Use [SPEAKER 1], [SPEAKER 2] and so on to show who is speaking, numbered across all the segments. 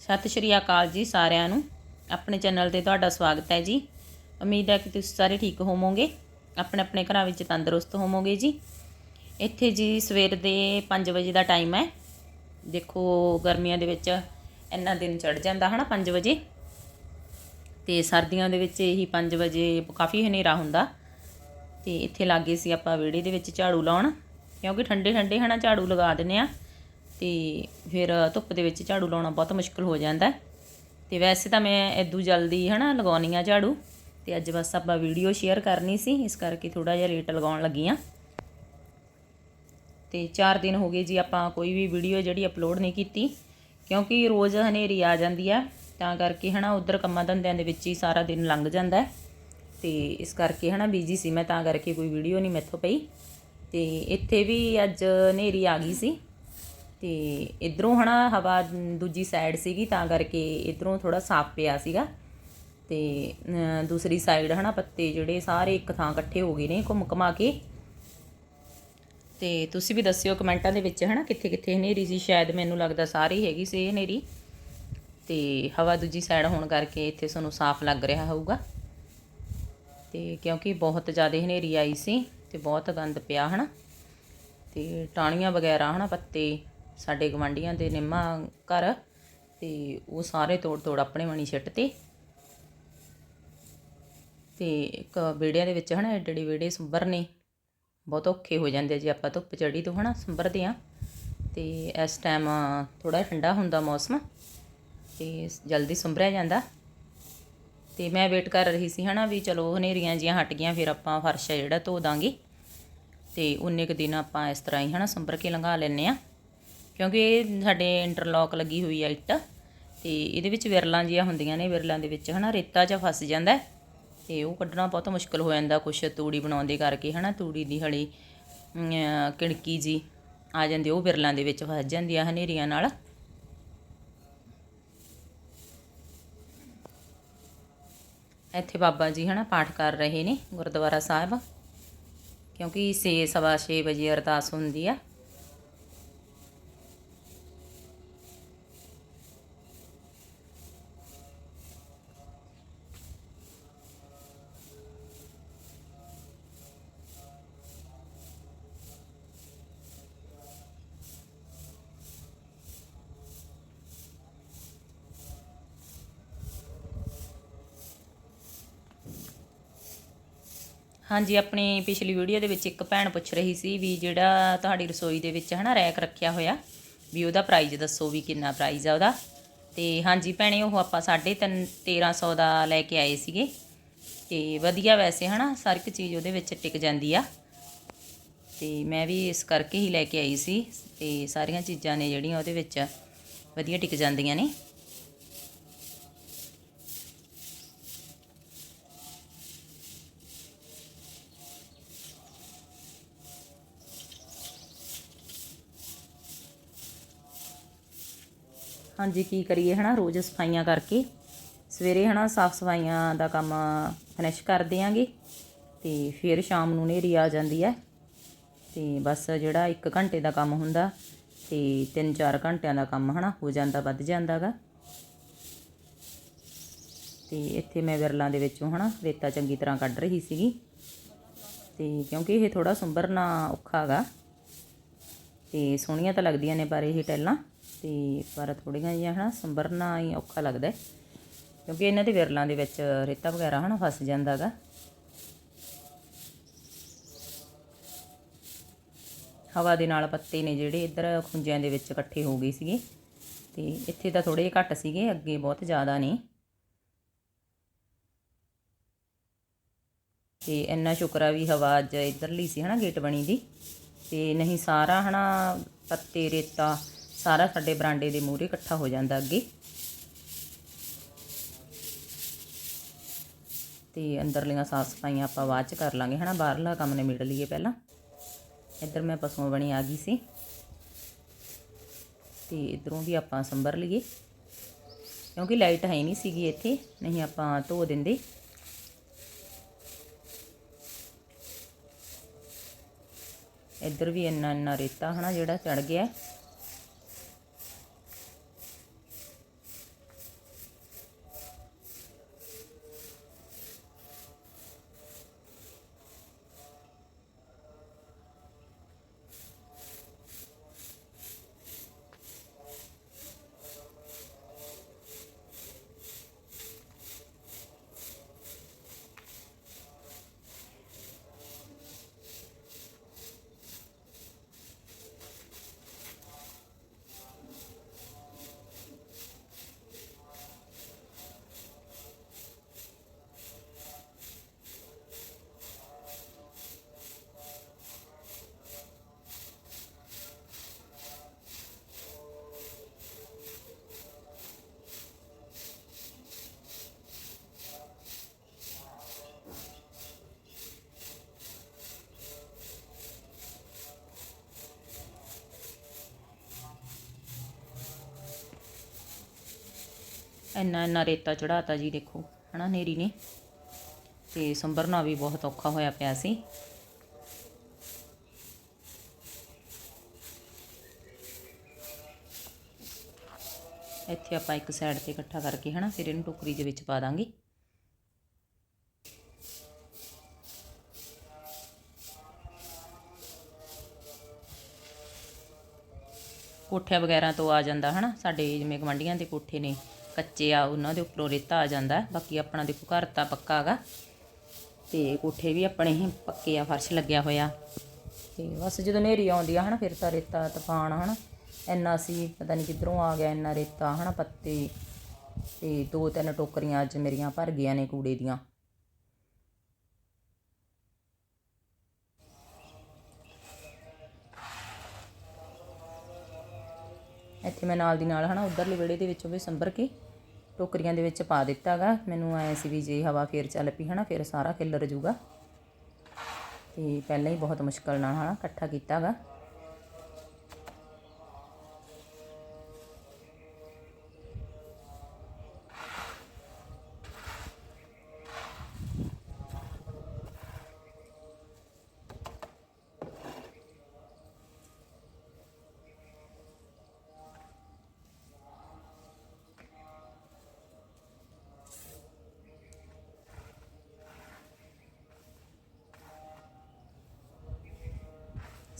[SPEAKER 1] ਸਤਿ ਸ਼੍ਰੀ ਅਕਾਲ ਜੀ ਸਾਰਿਆਂ ਨੂੰ। ਆਪਣੇ ਚੈਨਲ ਤੇ ਤੁਹਾਡਾ ਸਵਾਗਤ ਹੈ ਜੀ। ਉਮੀਦ ਹੈ ਕਿ ਤੁਸੀਂ ਸਾਰੇ ਠੀਕ ਹੋਵੋਗੇ। ਆਪਣੇ ਆਪਣੇ ਘਰਾਂ ਵਿੱਚ ਤੰਦਰੁਸਤ ਹੋਵੋਗੇ ਜੀ। ਇੱਥੇ ਜੀ ਸਵੇਰ ਦੇ 5 ਵਜੇ ਦਾ ਟਾਈਮ ਹੈ। ਦੇਖੋ ਗਰਮੀਆਂ ਦੇ ਵਿੱਚ ਇੰਨਾ ਦਿਨ ਚੜ ਜਾਂਦਾ ਹਨਾ 5 ਵਜੇ। ਤੇ ਸਰਦੀਆਂ ਦੇ ਵਿੱਚ ਇਹੀ 5 ਵਜੇ ਕਾਫੀ ਹਨੇਰਾ ਹੁੰਦਾ। ਤੇ ਇੱਥੇ ਲੱਗੇ ਸੀ ਆਪਾਂ ਵਿਹੜੇ ਦੇ ਵਿੱਚ ਝਾੜੂ ਲਾਉਣ। ਕਿਉਂਕਿ ਠੰਡੇ ਠੰਡੇ ਹਨਾ ਝਾੜੂ ਲਗਾ ਦਿੰਨੇ ਆ। ਤੇ ਫਿਰ ਧੁੱਪ ਦੇ ਵਿੱਚ ਝਾੜੂ ਲਾਉਣਾ ਬਹੁਤ ਮੁਸ਼ਕਲ ਹੋ ਜਾਂਦਾ ਹੈ। ਤੇ ਵੈਸੇ ਤਾਂ ਮੈਂ ਇਦੋਂ ਜਲਦੀ ਹਨਾ ਲਗਾਉਣੀ ਆ ਝਾੜੂ। ਤੇ ਅੱਜ ਬਸ ਆਪਾਂ ਵੀਡੀਓ ਸ਼ੇਅਰ ਕਰਨੀ ਸੀ, ਇਸ ਕਰਕੇ ਥੋੜਾ ਜਿਹਾ ਲੇਟ ਲਗਾਉਣ ਲੱਗੀ ਆ। ਤੇ 4 ਦਿਨ ਹੋ ਗਏ ਜੀ ਆਪਾਂ ਕੋਈ ਵੀ ਵੀਡੀਓ ਜਿਹੜੀ ਅਪਲੋਡ ਨਹੀਂ ਕੀਤੀ, ਕਿਉਂਕਿ ਰੋਜ਼ ਹਨੇਰੀ ਆ ਜਾਂਦੀ ਆ। ਤਾਂ ਕਰਕੇ ਹਨਾ ਉਧਰ ਕੰਮਾਂ ਧੰਦਿਆਂ ਦੇ ਵਿੱਚ ਹੀ ਸਾਰਾ ਦਿਨ ਲੰਘ ਜਾਂਦਾ ਹੈ। ਤੇ ਇਸ ਕਰਕੇ ਹਨਾ ਬੀਜੀ ਸੀ ਮੈਂ, ਤਾਂ ਕਰਕੇ ਕੋਈ ਵੀਡੀਓ ਨਹੀਂ ਮੈਥੋਂ ਪਈ। ਤੇ ਇੱਥੇ ਵੀ ਅੱਜ ਹਨੇਰੀ ਆ ਗਈ ਸੀ। ਤੇ ਇਧਰੋਂ ਹਨਾ ਹਵਾ ਦੂਜੀ ਸਾਈਡ ਸੀਗੀ, ਤਾਂ ਕਰਕੇ ਇਧਰੋਂ ਥੋੜਾ ਸਾਫ਼ ਪਿਆ ਸੀਗਾ। ਤੇ ਦੂਸਰੀ ਸਾਈਡ ਹਨਾ ਪੱਤੇ ਜਿਹੜੇ ਸਾਰੇ ਇੱਕ ਥਾਂ ਇਕੱਠੇ ਹੋ ਗਏ ਨੇ ਘੁੰਮ ਘਮਾ ਕੇ। ਤੇ ਤੁਸੀਂ ਵੀ ਦੱਸਿਓ ਕਮੈਂਟਾਂ ਦੇ ਵਿੱਚ ਹਨਾ ਕਿੱਥੇ ਕਿੱਥੇ ਹਨੇਰੀ ਸੀ। ਸ਼ਾਇਦ ਮੈਨੂੰ ਲੱਗਦਾ ਸਾਰੀ ਹੈਗੀ ਸੀ ਹਨੇਰੀ। ਤੇ ਹਵਾ ਦੂਜੀ ਸਾਈਡ ਹੋਣ ਕਰਕੇ ਇੱਥੇ ਸਾਨੂੰ ਸਾਫ਼ ਲੱਗ ਰਿਹਾ ਹੋਊਗਾ। ਤੇ ਕਿਉਂਕਿ ਬਹੁਤ ਜ਼ਿਆਦਾ ਹਨੇਰੀ ਆਈ ਸੀ ਤੇ ਬਹੁਤ ਗੰਦ ਪਿਆ ਹਨਾ। ਤੇ ਟਾਹਣੀਆਂ ਵਗੈਰਾ ਹਨਾ ਪੱਤੇ ਸਾਡੇ ਗਵਾਂਢੀਆਂ ਦੇ ਨਿੰਮਾ ਘਰ ਤੇ ਉਹ ਸਾਰੇ ਤੋੜ ਤੋੜ ਆਪਣੇ ਵਣੀ ਛਿੱਟ ਤੇ ਇੱਕ ਵਿਹੜਿਆਂ ਦੇ ਵਿੱਚ ਹਨਾ ਐਡੇ ਏਡੇ ਵਿਹੜੇ ਸੰਭਰ ਨੇ, ਬਹੁਤ ਔਖੇ ਹੋ ਜਾਂਦੇ ਜੇ ਆਪਾਂ ਧੁੱਪ ਚੜੀ ਤੋਂ ਹਨਾ ਸੰਭਰਦੇ ਆ। ਤੇ ਇਸ ਟਾਈਮ ਥੋੜਾ ਠੰਡਾ ਹੁੰਦਾ ਮੌਸਮ ਤੇ ਜਲਦੀ ਸੰਭਰਿਆ ਜਾਂਦਾ। ਤੇ ਮੈਂ ਵੇਟ ਕਰ ਰਹੀ ਸੀ ਹਨਾ ਵੀ ਚਲੋ ਹਨੇਰੀਆਂ ਜੀਆਂ ਹਟ ਗਈਆਂ, ਫਿਰ ਆਪਾਂ ਫਰਸ਼ ਆ ਜਿਹੜਾ ਧੋ ਦਾਂਗੇ। ਤੇ ਉਨੇ ਕੁ ਦਿਨ ਆਪਾਂ ਇਸ ਤਰ੍ਹਾਂ ਹੀ ਹਨਾ ਸੰਭਰ ਕੇ ਲੰਘਾ ਲੈਨੇ ਆ। ਕਿਉਂਕਿ ਇਹ ਸਾਡੇ ਇੰਟਰਲੌਕ ਲੱਗੀ ਹੋਈ ਆ ਇੱਟ ਤੇ ਇਹਦੇ ਵਿੱਚ ਵਿਰਲਾਂ ਜੀਆਂ ਹੁੰਦੀਆਂ ਨੇ, ਵਿਰਲਾਂ ਦੇ ਵਿੱਚ ਹਨਾ ਰੇਤਾ ਜਿਹਾ ਫਸ ਜਾਂਦਾ ਹੈ ਤੇ ਉਹ ਕੱਢਣਾ ਬਹੁਤ ਮੁਸ਼ਕਲ ਹੋ ਜਾਂਦਾ ਕੁਛ ਤੂੜੀ ਬਣਾਉਂਦੇ ਕਰਕੇ ਹਨਾ, ਤੂੜੀ ਦੀ ਹਲੀ ਕਿਣਕੀ ਜੀ ਆ ਜਾਂਦੀ, ਉਹ ਵਿਰਲਾਂ ਦੇ ਵਿੱਚ ਫਸ ਜਾਂਦੀ ਆ ਹਨੇਰੀਆਂ ਨਾਲ। ਇੱਥੇ ਬਾਬਾ ਜੀ ਹਨਾ ਪਾਠ ਕਰ ਰਹੇ ਨੇ ਗੁਰਦੁਆਰਾ ਸਾਹਿਬ, ਕਿਉਂਕਿ ਛੇ, ਸਵਾ ਛੇ ਵਜੇ ਅਰਦਾਸ ਹੁੰਦੀ ਆ। ਹਾਂਜੀ, ਆਪਣੀ ਪਿਛਲੀ ਵੀਡੀਓ ਦੇ ਵਿੱਚ ਇੱਕ ਭੈਣ ਪੁੱਛ ਰਹੀ ਸੀ ਵੀ ਜਿਹੜਾ ਤੁਹਾਡੀ ਰਸੋਈ ਦੇ ਵਿੱਚ ਹਨਾ ਰੈਕ ਰੱਖਿਆ ਹੋਇਆ, ਵੀ ਉਹਦਾ ਪ੍ਰਾਈਸ ਦੱਸੋ ਵੀ ਕਿੰਨਾ ਪ੍ਰਾਈਸ ਆ ਉਹਦਾ। ਤੇ ਹਾਂਜੀ ਭੈਣੇ, ਉਹ ਆਪਾਂ 3.5 1300 ਦਾ ਲੈ ਕੇ ਆਏ ਸੀਗੇ। ਤੇ ਵਧੀਆ ਵੈਸੇ ਹਨਾ, ਹਰ ਇੱਕ ਚੀਜ਼ ਉਹਦੇ ਵਿੱਚ ਟਿਕ ਜਾਂਦੀ ਆ। ਤੇ ਮੈਂ ਵੀ ਇਸ ਕਰਕੇ ਹੀ ਲੈ ਕੇ ਆਈ ਸੀ, ਤੇ ਸਾਰੀਆਂ ਚੀਜ਼ਾਂ ਨੇ ਜਿਹੜੀਆਂ ਉਹਦੇ ਵਿੱਚ ਵਧੀਆ ਟਿਕ ਜਾਂਦੀਆਂ ਨੇ। ਹਾਂਜੀ, ਕੀ ਕਰੀਏ ਹਨਾ? ਰੋਜ਼ ਸਫਾਈਆਂ ਕਰਕੇ ਸਵੇਰੇ ਹਨਾ ਸਾਫ਼ ਸਫਾਈਆਂ ਦਾ ਕੰਮ ਫਿਨਿਸ਼ ਕਰ ਦਿਆਂਗੇ ਤੇ ਫਿਰ ਸ਼ਾਮ ਨੂੰ ਨੇਰੀ ਆ ਜਾਂਦੀ ਹੈ ਤੇ ਬਸ ਜਿਹੜਾ 1 ਘੰਟੇ ਦਾ ਕੰਮ ਹੁੰਦਾ ਤੇ 3-4 ਘੰਟਿਆਂ ਦਾ ਕੰਮ ਹਨਾ ਹੋ ਜਾਂਦਾ, ਵੱਧ ਜਾਂਦਾਗਾ ਤੇ ਇੱਥੇ ਮੈਂ ਵਿਰਲਾਂ ਦੇ ਵਿੱਚੋਂ ਹਨਾ ਰੇਤਾ ਚੰਗੀ ਤਰ੍ਹਾਂ ਕੱਢ ਰਹੀ ਸੀਗੀ ਤੇ ਕਿਉਂਕਿ ਇਹ ਥੋੜਾ ਸੁੰਬਰਨਾ ਔਖਾ ਹੈਗਾ ਤੇ ਸੋਹਣੀਆਂ ਤਾਂ ਲੱਗਦੀਆਂ ਨੇ ਪਰ ਇਹ ਟੈਲਾਂ ਤੇ ਪਰ ਥੋੜੀਆਂ ਜਿਹੀਆਂ ਹਨਾ, ਸੰਭਰਨਾ ਹੀ ਔਖਾ ਲੱਗਦਾ ਕਿਉਂਕਿ ਇਹਨਾਂ ਦੇ ਵਿਰਲਾਂ ਦੇ ਵਿੱਚ ਰੇਤਾ ਵਗੈਰਾ, ਹਨਾ, ਫਸ ਜਾਂਦਾ ਗਾ। ਹਵਾ ਦੇ ਨਾਲ ਪੱਤੇ ਨੇ ਜਿਹੜੇ ਇੱਧਰ ਖੁੰਝਿਆਂ ਦੇ ਵਿੱਚ ਇਕੱਠੇ ਹੋ ਗਏ ਸੀਗੇ। ਤੇ ਇੱਥੇ ਤਾਂ ਥੋੜੇ ਜਿਹੇ ਘੱਟ ਸੀਗੇ, ਅੱਗੇ ਬਹੁਤ ਜ਼ਿਆਦਾ ਨੇ। ਤੇ ਇੰਨਾ ਸ਼ੁਕਰਾ ਵੀ ਹਵਾ ਅੱਜ ਇੱਧਰਲੀ ਸੀ, ਹਨਾ, ਗੇਟ ਬਣੀ ਦੀ। ਤੇ ਨਹੀਂ ਸਾਰਾ, ਹਨਾ, ਪੱਤੇ, ਰੇਤਾ ਸਾਰਾ ਸਾਡੇ ਬਰਾਂਡੇ ਦੇ ਮੂਹਰੇ ਇਕੱਠਾ ਹੋ ਜਾਂਦਾ ਅੱਗੇ। ਤੇ ਅੰਦਰਲੀਆਂ ਸਾਫ਼ ਸਫਾਈਆਂ ਆਪਾਂ ਬਾਅਦ ਚ ਕਰ ਲਾਂਗੇ, ਹਨਾ? ਬਾਹਰਲਾ ਕੰਮ ਨਿਬੇੜ ਲਈਏ ਪਹਿਲਾਂ। ਇੱਧਰ ਮੈਂ ਪਸ਼ੂਆਂ ਬਣੀ ਆ ਗਈ ਸੀ। ਤੇ ਇਧਰੋਂ ਵੀ ਆਪਾਂ ਸੰਭਰ ਲਈਏ। ਕਿਉਂਕਿ ਲਾਈਟ ਹੈ ਨਹੀਂ ਸੀਗੀ ਇੱਥੇ, ਨਹੀਂ ਆਪਾਂ ਧੋ ਦਿੰਦੇ। ਇੱਧਰ ਵੀ ਇੰਨਾ ਇੰਨਾ ਰੇਤਾ, ਹਨਾ, ਜਿਹੜਾ ਚੜ ਗਿਆ। ਇੰਨਾ ਇੰਨਾ ਰੇਤਾ ਚੜਾਤਾ ਜੀ, ਦੇਖੋ। ਹਨਾ, ਨੇਰੀ ਨੇ। ਤੇ ਸੰਭਰਨਾ ਵੀ ਬਹੁਤ ਔਖਾ ਹੋਇਆ ਪਿਆ ਸੀ। ਇੱਥੇ ਆਪਾਂ ਇੱਕ ਸਾਈਡ ਤੇ ਇਕੱਠਾ ਕਰਕੇ, ਹਨਾ, ਫਿਰ ਇਹਨੂੰ ਟੋਕਰੀ ਦੇ ਵਿੱਚ ਪਾ ਦਾਂਗੇ। ਕੋਠਿਆਂ ਵਗੈਰਾ ਤੋਂ ਆ ਜਾਂਦਾ, ਹਨਾ, ਸਾਡੇ ਜਿਵੇਂ ਗਵਾਂਢੀਆਂ ਦੇ ਕੋਠੇ ਨੇ। ਕੱਚੇ ਆ, ਉਹਨਾਂ ਦੇ ਉੱਪਰੋਂ ਰੇਤਾ ਆ ਜਾਂਦਾ। ਬਾਕੀ ਆਪਣਾ ਦੇਖੋ ਘਰ ਤਾਂ ਪੱਕਾ ਹੈਗਾ। ਤੇ ਕੋਠੇ ਵੀ ਆਪਣੇ ਹੀ ਪੱਕੇ ਆ, ਫਰਸ਼ ਲੱਗਿਆ ਹੋਇਆ। ਤੇ ਬਸ ਜਦੋਂ ਨੇਰੀ ਆਉਂਦੀ ਆ ਹਨਾ, ਫਿਰ ਤਾਂ ਰੇਤਾ ਤੂਫਾਨ ਹਨਾ। ਇੰਨਾ ਸੀ, ਪਤਾ ਨਹੀਂ ਕਿੱਧਰੋਂ ਆ ਗਿਆ ਇੰਨਾ ਰੇਤਾ ਹਨਾ, ਪੱਤੇ। ਤੇ ਦੋ ਤਿੰਨ ਟੋਕਰੀਆਂ ਅੱਜ ਮੇਰੀਆਂ ਭਰ ਗਈਆਂ ਨੇ ਕੂੜੇ ਦੀਆਂ। ਇੱਥੇ ਮੈਂ ਨਾਲ ਦੀ ਨਾਲ ਹਨਾ, ਉਧਰਲੇ ਵਿਹੜੇ ਦੇ ਵਿੱਚੋਂ ਵੀ ਸੰਭਰ ਕੇ ਟੋਕਰੀਆਂ ਦੇ ਵਿੱਚ ਪਾ ਦਿੱਤਾਗਾ ਮੈਨੂੰ ਐ ਸੀ ਵੀ ਜੇ ਹਵਾ ਫੇਰ ਚੱਲ ਪਈ, ਹਨਾ, ਫਿਰ ਸਾਰਾ ਖਿਲਰ ਜੂਗਾ। ਤੇ ਪਹਿਲਾਂ ਹੀ ਬਹੁਤ ਮੁਸ਼ਕਲ ਨਾਲ, ਹਨਾ, ਇਕੱਠਾ ਕੀਤਾਗਾ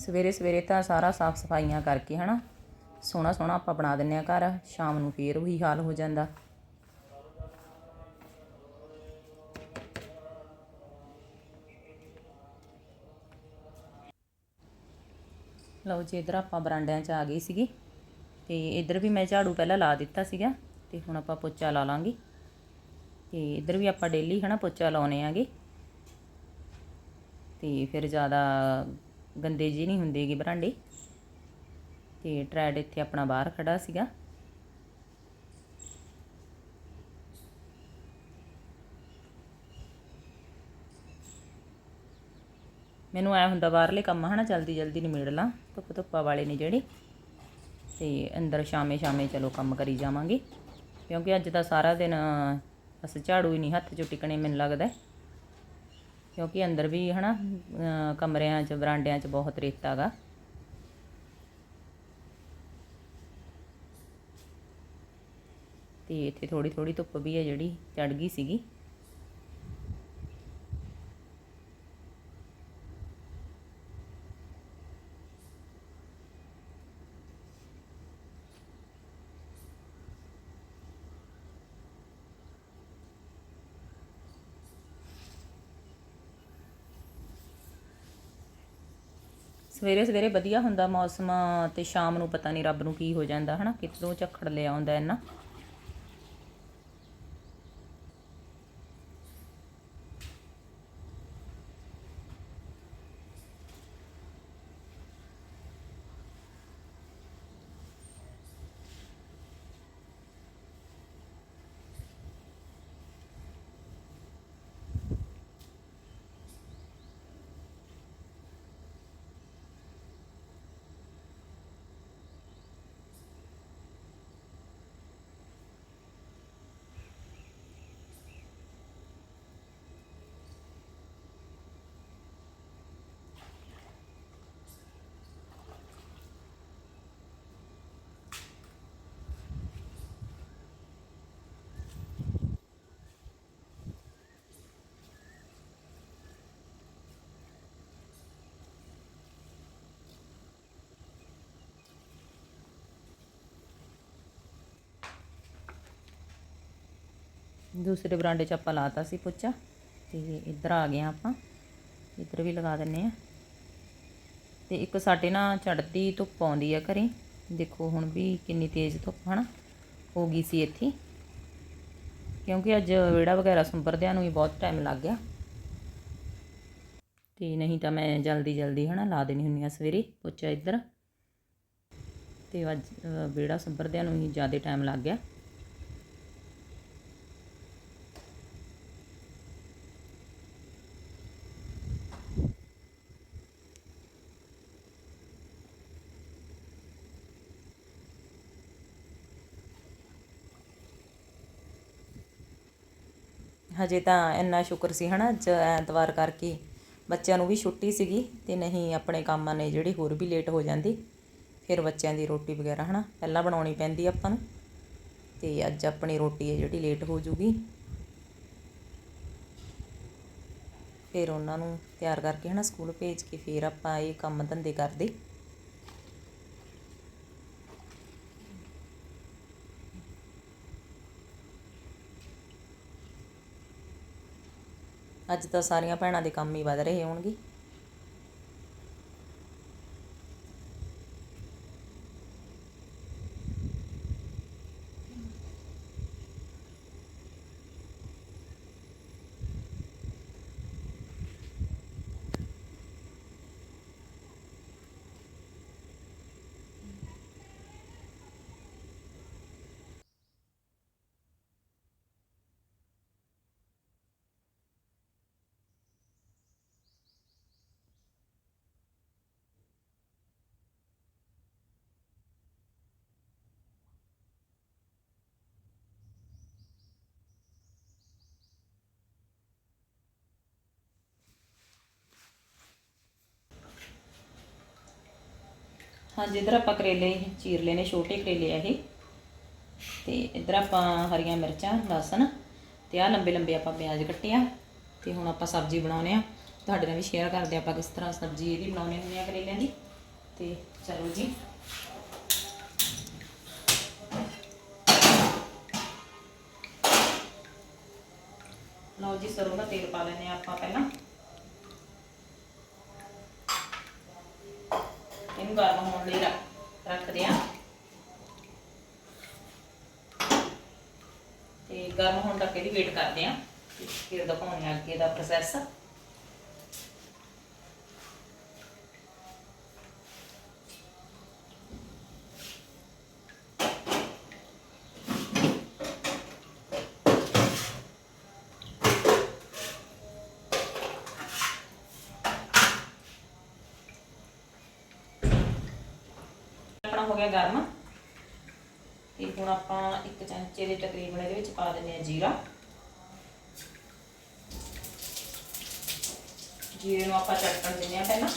[SPEAKER 1] ਸਵੇਰੇ ਸਵੇਰੇ ਤਾਂ ਸਾਰਾ ਸਾਫ਼ ਸਫਾਈਆਂ ਕਰਕੇ ਹਨਾ, ਸੋਹਣਾ ਸੋਹਣਾ ਆਪਾਂ ਬਣਾ ਦਿੰਨੇ ਆ ਘਰ, ਸ਼ਾਮ ਨੂੰ ਫੇਰ ਉਹੀ ਹਾਲ ਹੋ ਜਾਂਦਾ। ਲਓ ਜੀ, ਇਧਰ ਆਪਾਂ ਬਰਾਂਡਿਆਂ 'ਚ ਆ ਗਈ ਸੀਗੀ, ਤੇ ਇਧਰ ਵੀ ਮੈਂ ਝਾੜੂ ਪਹਿਲਾਂ ਲਾ ਦਿੱਤਾ ਸੀਗਾ, ਤੇ ਹੁਣ ਆਪਾਂ ਪੋਚਾ ਲਾ ਲਾਂਗੇ। ਤੇ ਇਧਰ ਵੀ ਆਪਾਂ ਡੇਲੀ ਹਨਾ ਪੋਚਾ ਲਾਉਨੇ ਆਗੇ। ਤੇ ਫਿਰ ਜ਼ਿਆਦਾ ਗੰਦੇ ਜੀ ਨਹੀਂ ਹੁੰਦੇਗੇ ਬਰਾਂਡੇ। ਤੇ ਟਰੈਡ ਇੱਥੇ ਆਪਣਾ ਬਾਹਰ ਖੜਾ ਸੀਗਾ। ਮੈਨੂੰ ਐ ਹੁੰਦਾ ਬਾਹਰਲੇ ਕੰਮ ਹਨਾ, ਜਲਦੀ ਜਲਦੀ ਨਿਮੇੜ ਲਾਂ, ਧੁੱਪ ਧੁੱਪਾ ਵਾਲੇ ਨੇ ਜਿਹੜੇ। ਤੇ ਅੰਦਰ ਸ਼ਾਮੇ ਸ਼ਾਮੇ ਚਲੋ ਕੰਮ ਕਰੀ ਜਾਵਾਂਗੇ। ਕਿਉਂਕਿ ਅੱਜ ਦਾ ਸਾਰਾ ਦਿਨ ਬਸ ਝਾੜੂ ਹੀ ਨਹੀਂ ਹੱਥ 'ਚੋਂ ਟਿਕਣੇ, ਮੈਨੂੰ ਲੱਗਦਾ ਕਿਉਂਕਿ ਅੰਦਰ ਵੀ ਹਨਾ ਕਮਰਿਆਂ 'ਚ ਬਰਾਂਡਿਆਂ 'ਚ ਬਹੁਤ ਰੇਤਾ ਗਾ। ਤੇ ਇੱਥੇ ਥੋੜੀ ਥੋੜੀ ਧੁੱਪ ਵੀ ਹੈ ਜਿਹੜੀ ਚੜ ਗਈ ਸੀਗੀ। ਸਵੇਰੇ ਸਵੇਰੇ ਵਧੀਆ ਹੁੰਦਾ ਮੌਸਮ, ਤੇ ਸ਼ਾਮ ਨੂੰ ਪਤਾ ਨਹੀਂ ਰੱਬ ਨੂੰ ਕੀ ਹੋ ਜਾਂਦਾ, ਹਨਾ? ਕਿੱਥੋਂ ਝੱਖੜ ਲਿਆ ਆਉਂਦਾ ਇਹਨਾਂ ਦੂਸਰੇ ਬਰਾਂਡੇ 'ਚ ਆਪਾਂ ਲਾਤਾ ਸੀ ਪੋਚਾ, ਤੇ ਇੱਧਰ ਆ ਗਏ ਆਪਾਂ। ਇੱਧਰ ਵੀ ਲਗਾ ਦਿੰਨੇ ਆ ਤੇ ਇੱਕ ਸਾਡੇ ਨਾਲ ਚੜਦੀ ਧੁੱਪ ਆਉਂਦੀ ਆ ਘਰੇ। ਦੇਖੋ ਹੁਣ ਵੀ ਕਿੰਨੀ ਤੇਜ਼ ਧੁੱਪ, ਹਨਾ? ਹੋ ਗਈ ਸੀ ਇੱਥੇ। ਕਿਉਂਕਿ ਅੱਜ ਵਿਹੜਾ ਵਗੈਰਾ ਸੰਭਰਦਿਆਂ ਨੂੰ ਵੀ ਬਹੁਤ ਟਾਈਮ ਲੱਗ ਗਿਆ। ਤੇ ਨਹੀਂ ਤਾਂ ਮੈਂ ਜਲਦੀ ਜਲਦੀ, ਹਨਾ, ਲਾ ਦੇਣੀ ਹੁੰਨੀ ਆ ਸਵੇਰੇ ਪੋਚਾ ਇੱਧਰ। ਤੇ ਅੱਜ ਵਿਹੜਾ ਸੰਭਰਦਿਆਂ ਨੂੰ ਹੀ ਜ਼ਿਆਦਾ ਟਾਈਮ ਲੱਗ ਗਿਆ। ਹਜੇ ਤਾਂ ਇੰਨਾ ਸ਼ੁਕਰ ਸੀ ਹਨਾ, ਅੱਜ ਐਤਵਾਰ ਕਰਕੇ ਬੱਚਿਆਂ ਨੂੰ ਵੀ ਛੁੱਟੀ ਸੀਗੀ ਤੇ ਨਹੀਂ ਆਪਣੇ ਕੰਮਾਂ ਨੇ ਜਿਹੜੀ ਹੋਰ ਵੀ ਲੇਟ ਹੋ ਜਾਂਦੀ, ਫਿਰ ਬੱਚਿਆਂ ਦੀ ਰੋਟੀ ਵਗੈਰਾ ਹਨਾ, ਪਹਿਲਾਂ ਬਣਾਉਣੀ ਪੈਂਦੀ ਆਪਾਂ ਨੂੰ, ਤੇ ਅੱਜ ਆਪਣੀ ਰੋਟੀ ਹੈ ਜਿਹੜੀ ਲੇਟ ਹੋ ਜੂਗੀ। ਫਿਰ ਉਹਨਾਂ ਨੂੰ ਤਿਆਰ ਕਰਕੇ ਹਨਾ ਸਕੂਲ ਭੇਜ ਕੇ ਫਿਰ ਆਪਾਂ ਇਹ ਕੰਮ ਧੰਦੇ ਕਰਦੇ। ਅੱਜ ਤਾਂ ਸਾਰੀਆਂ ਭੈਣਾਂ ਦੇ ਕੰਮ ਹੀ ਵੱਧ ਰਹੇ ਹੋਣਗੇ। ਹਾਂਜੀ, ਇਧਰ ਆਪਾਂ ਕਰੇਲੇ ਚੀਰ ਲਏ ਨੇ, ਛੋਟੇ ਕਰੇਲੇ ਆ ਇਹ। ਤੇ ਇਧਰ ਆਪਾਂ ਹਰੀਆਂ ਮਿਰਚਾਂ, ਲਸਣ ਤੇ ਆ ਲੰਬੇ ਲੰਬੇ ਆਪਾਂ ਪਿਆਜ਼ ਕੱਟਿਆ ਆ। ਤੇ ਹੁਣ ਆਪਾਂ ਸਬਜ਼ੀ ਬਣਾਉਨੇ ਆ। ਤੁਹਾਡੇ ਨਾਲ ਵੀ ਸ਼ੇਅਰ ਕਰਦੇ ਆਪਾਂ ਕਿਸ ਤਰ੍ਹਾਂ ਸਬਜ਼ੀ ਇਹਦੀ ਬਣਾਉਣੀ ਹੁੰਦੀ ਆ ਕਰੇਲਿਆਂ ਦੀ। ਤੇ ਚਲੋ ਜੀ। ਲਓ ਜੀ, ਸਰੋਂ ਦਾ ਤੇਲ ਪਾ ਲੈਨੇ ਆ ਆਪਾਂ ਪਹਿਲਾਂ। ਇਹਨੂੰ ਗਰਮ ਹੋਣ ਲਈ ਰੱਖ, ਰੱਖਦੇ ਆ ਤੇ ਗਰਮ ਹੋਣ ਤੱਕ ਇਹਦੀ ਵੇਟ ਕਰਦੇ ਆ ਫਿਰ ਦਿਖਾਉਣੇ ਆ ਅੱਗੇ ਦਾ ਪ੍ਰੋਸੈਸ ਆਪਣਾ ਹੋ ਗਿਆ ਗਰਮ। ਤੇ ਹੁਣ ਆਪਾਂ ਇੱਕ ਚਮਚੇ ਦੇ ਤਕਰੀਬਨ ਇਹਦੇ ਵਿੱਚ ਪਾ ਦਿੰਦੇ ਆ ਜੀਰਾ। ਜੀਰੇ ਨੂੰ ਆਪਾਂ ਚਟਕਣ ਦਿੰਦੇ ਆ ਪਹਿਲਾਂ।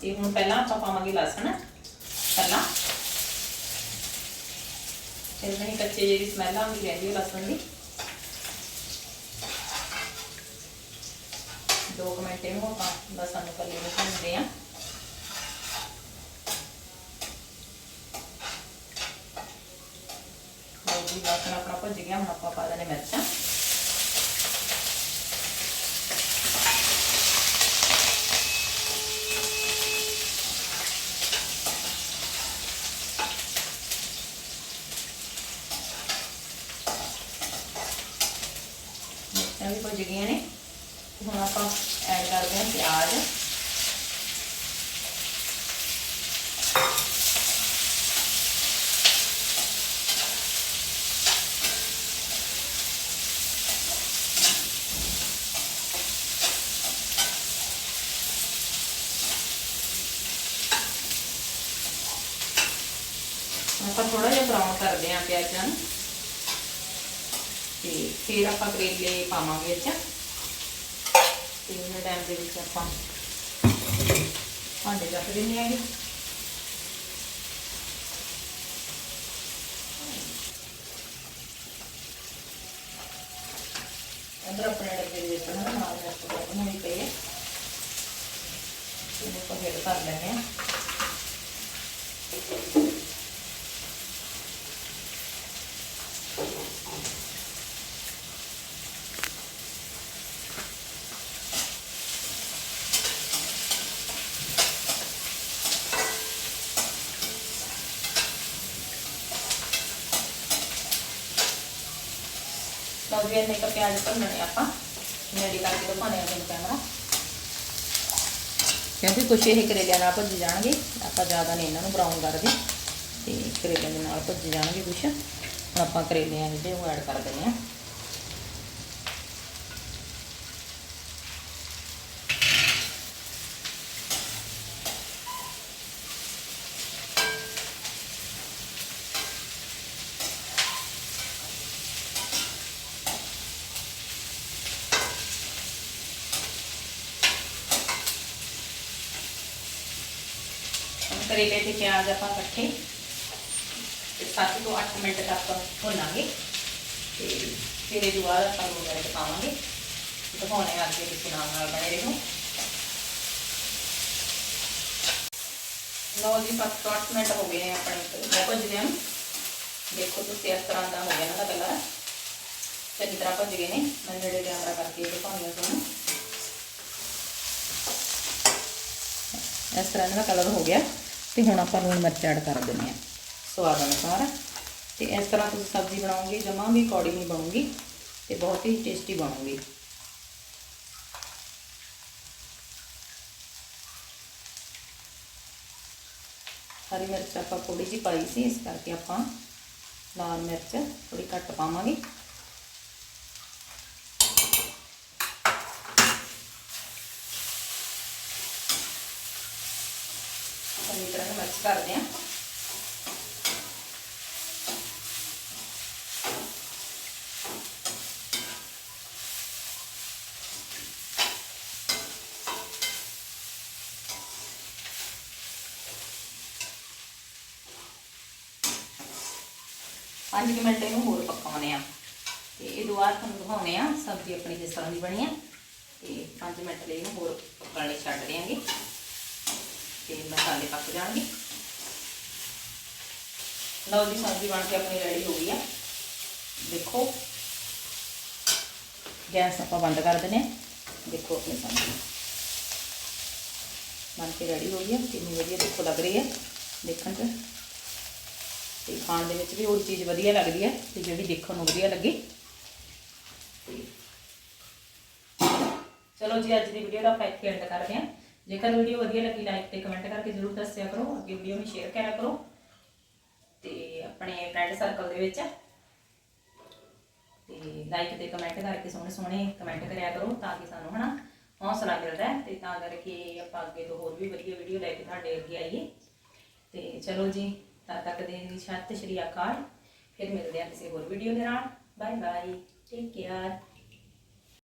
[SPEAKER 1] ਤੇ ਹੁਣ ਪਹਿਲਾਂ ਆਪਾਂ ਪਾਵਾਂਗੇ ਲਸਣ, ਪਹਿਲਾਂ। ਫਿਰ ਨਹੀਂ ਕੱਚੇ ਜਿਹੜੀ ਸਮੈਲ ਆਉਂਦੀ ਰਹਿੰਦੀ ਹੈ ਲਸਣ ਦੀ। ਦੋ ਕੁ ਮਿੰਟ ਇਹਨੂੰ ਆਪਾਂ ਲਸਣ ਨੂੰ ਪੱਲੇ ਨੂੰ ਭੁੰਨਦੇ ਆ ਲਓ ਜੀ, ਲਸਣ ਆਪਣਾ ਭੁੱਜ ਗਿਆ, ਹੁਣ ਆਪਾਂ ਪਾ ਦੇਣੇ ਮਿਰਚਾਂ ਮਿਰਚਾਂ ਵੀ ਭੁੱਜ ਗਈਆਂ ਨੇ ਤੇ ਹੁਣ ਆਪਾਂ ਐਡ ਕਰਦੇ ਹਾਂ ਪਿਆਜ਼ ਆਪਾਂ ਥੋੜਾ ਜਿਹਾ ਬਰਾਊਨ ਕਰਦੇ ਹਾਂ ਪਿਆਜ਼ਾਂ ਨੂੰ ਤੇ ਫਿਰ ਆਪਾਂ ਕਰੇਲੇ ਪਾਵਾਂਗੇ ਇਹ 'ਚ ਤੇ ਇਹਨਾਂ ਟਾਈਮ ਦੇ ਵਿੱਚ ਆਪਾਂ ਭਾਂਡੇ ਰੱਖ ਦਿੰਦੇ ਆਂਗੇ ਅੰਦਰ ਆਪਣੇ ਡੱਬੇ ਦੇ ਵਿੱਚ ਨਾ ਨਾਲ ਰੱਖ ਬਣਾਈ ਪਈ ਹੈ ਇਹਨੂੰ ਆਪਾਂ ਹਿੱਟ ਕਰ ਲੈਂਦੇ ਹਾਂ ਲਓ ਜੀ ਇਹਨੇ ਕਾ ਪਿਆਜ਼ ਭੁੰਨਣੇ ਆਪਾਂ। ਨੇੜੇ ਕਰਕੇ ਦਿਖਾਉਣੇ ਆ ਤੁਹਾਨੂੰ ਕੈਮਰਾ। ਕਿਉਂਕਿ ਕੁਛ ਇਹ ਕਰੇਲਿਆਂ ਨਾਲ ਭੁੱਜ ਜਾਣਗੇ। ਆਪਾਂ ਜ਼ਿਆਦਾ ਨਹੀਂ ਇਹਨਾਂ ਨੂੰ ਬਰਾਊਨ ਕਰਦੇ। ਤੇ ਕਰੇਲਿਆਂ ਦੇ ਨਾਲ ਭੁੱਜ ਜਾਣਗੇ ਕੁਛ। ਹੁਣ ਆਪਾਂ ਕਰੇਲਿਆਂ ਜਿਹੜੇ ਉਹ ਐਡ ਕਰ ਦਿੰਦੇ ਆ। ਕਰੇਲੇ ਤੇ ਪਿਆਜ਼ ਆਪਾਂ ਇਕੱਠੇ ਤੇ 7 ਤੋਂ 8 ਮਿੰਟ ਤੱਕ ਭੁੰਨਾਂਗੇ ਤੇ ਫਿਰ ਇਹ ਤੋਂ ਬਾਅਦ ਆਪਾਂ ਲੂਣ ਮਿਰਚ ਪਾਵਾਂਗੇ ਦਿਖਾਉਣੇ ਆ ਅੱਗੇ ਤੁਸੀਂ ਨਾਲ ਨਾਲ ਬਣੇ ਰਹੋ ਲਓ ਜੀ 7 ਤੋਂ 8 ਮਿੰਟ ਹੋ ਗਏ ਨੇ ਆਪਣੇ ਕਰੇਲੇ ਭੁੱਜਦਿਆਂ ਨੂੰ ਦੇਖੋ ਤੁਸੀਂ ਇਸ ਤਰ੍ਹਾਂ ਦਾ ਹੋ ਗਿਆ ਨਾ ਦਾ ਕਲਰ ਚੰਗੀ ਤਰ੍ਹਾਂ ਭੁੱਜ ਗਏ ਨੇ ਮੈਂ ਨੇੜੇ ਕੈਮਰਾ ਕਰਕੇ ਦਿਖਾਉਂਦੀ ਹਾਂ ਤੁਹਾਨੂੰ ਇਸ ਤਰ੍ਹਾਂ ਦਾ ਕਲਰ ਹੋ ਗਿਆ ਤੇ ਹੁਣ ਆਪਾਂ ਲੂਣ ਮਿਰਚ ਐਡ ਕਰ ਦਿੰਦੇ ਹਾਂ। ਸਵਾਦ ਅਨੁਸਾਰ। ਤੇ ਇਸ ਤਰ੍ਹਾਂ ਤੁਸੀਂ ਸਬਜ਼ੀ ਬਣਾਓਗੇ, ਜਮਾ ਵੀ ਕੌੜੀ ਨਹੀਂ ਬਣੂਗੀ ਤੇ ਬਹੁਤ ਹੀ ਟੇਸਟੀ ਬਣੂਗੀ। ਹਰੀ ਮਿਰਚ ਆਪਾਂ ਥੋੜੀ ਜਿਹੀ ਪਾਈ ਸੀ, ਇਸ ਕਰਕੇ ਆਪਾਂ ਲਾਲ ਮਿਰਚ ਥੋੜੀ ਘੱਟ ਪਾਵਾਂਗੇ। 5 ਮਿੰਟ ਇਹਨੂੰ ਹੋਰ ਪਕਾਉਣੇ ਆ। ਤੇ ਇਹ ਦੁਆਰ ਤੁਹਾਨੂੰ ਦਿਖਾਉਣੇ ਆ, ਸਬਜ਼ੀ ਆਪਣੀ ਕਿਸ ਤਰ੍ਹਾਂ ਦੀ ਬਣੀ ਆ। ਤੇ 5 ਮਿੰਟ ਲਈ ਇਹਨੂੰ ਹੋਰ ਪਕਾਉਣ ਲਈ ਛੱਡ ਦਿਆਂਗੇ ਤੇ ਮਸਾਲੇ ਪੱਕ ਜਾਣਗੇ। ਲਓ ਜੀ, ਸਬਜ਼ੀ ਬਣ ਕੇ ਆਪਣੀ ਰੈਡੀ ਹੋ ਗਈ ਆ। ਦੇਖੋ, ਗੈਸ ਆਪਾਂ ਬੰਦ ਕਰ ਦਿੰਨੇ ਦੇਖੋ ਆਪਣੀ ਸਬਜ਼ੀ ਬਣ ਕੇ ਰੈਡੀ ਹੋ ਗਈ ਆ। ਕਿੰਨੀ ਵਧੀਆ ਦੇਖੋ ਲੱਗ ਰਹੀ ਹੈ ਦੇਖਣ ਤੇ ਤੇ ਖਾਣ ਦੇ ਵਿੱਚ ਵੀ ਉਹ ਚੀਜ਼ ਵਧੀਆ ਲੱਗਦੀ ਹੈ ਤੇ ਜਿਹੜੀ ਦੇਖਣ ਨੂੰ ਵਧੀਆ ਲੱਗੇ। ਤੇ ਚਲੋ ਜੀ, ਅੱਜ ਦੀ ਵੀਡੀਓ ਦਾ ਆਪਾਂ ਇੱਥੇ ਐਂਡ ਕਰਦੇ ਹਾਂ। ਜੇਕਰ ਵੀਡੀਓ ਵਧੀਆ ਲੱਗੀ ਲਾਈਕ ਤੇ ਕਮੈਂਟ ਕਰਕੇ ਜ਼ਰੂਰ ਦੱਸਿਆ ਕਰੋ। ਅੱਗੇ ਵੀਡੀਓ ਨੂੰ ਸ਼ੇਅਰ ਕਰਿਆ ਕਰੋ। ਤੇ ਆਪਣੇ ਫਰੈਂਡ ਸਰਕਲ ਦੇ ਵਿੱਚ। ਤੇ ਲਾਈਕ ਤੇ ਕਮੈਂਟ ਕਰਕੇ ਸੋਹਣੇ ਸੋਹਣੇ ਕਮੈਂਟ ਕਰਿਆ ਕਰੋ ਤਾਂ ਕਿ ਸਾਨੂੰ ਹਨਾ ਹੌਸਲਾ ਮਿਲਦਾ ਹੈ ਤੇ ਤਾਂ ਕਰਕੇ ਆਪਾਂ ਅੱਗੇ ਤੋਂ ਹੋਰ ਵੀ ਵਧੀਆ ਵੀਡੀਓ ਲੈ ਕੇ ਤੁਹਾਡੇ ਅੱਗੇ ਆਈਏ। ਤੇ ਚਲੋ ਜੀ ਤਦ ਤੱਕ ਦੇ ਲਈ ਸਤਿ ਸ਼੍ਰੀ ਅਕਾਲ। ਫਿਰ ਮਿਲਦੇ ਹਾਂ ਕਿਸੇ ਹੋਰ ਵੀਡੀਓ ਦੇ ਨਾਲ। Bye bye take care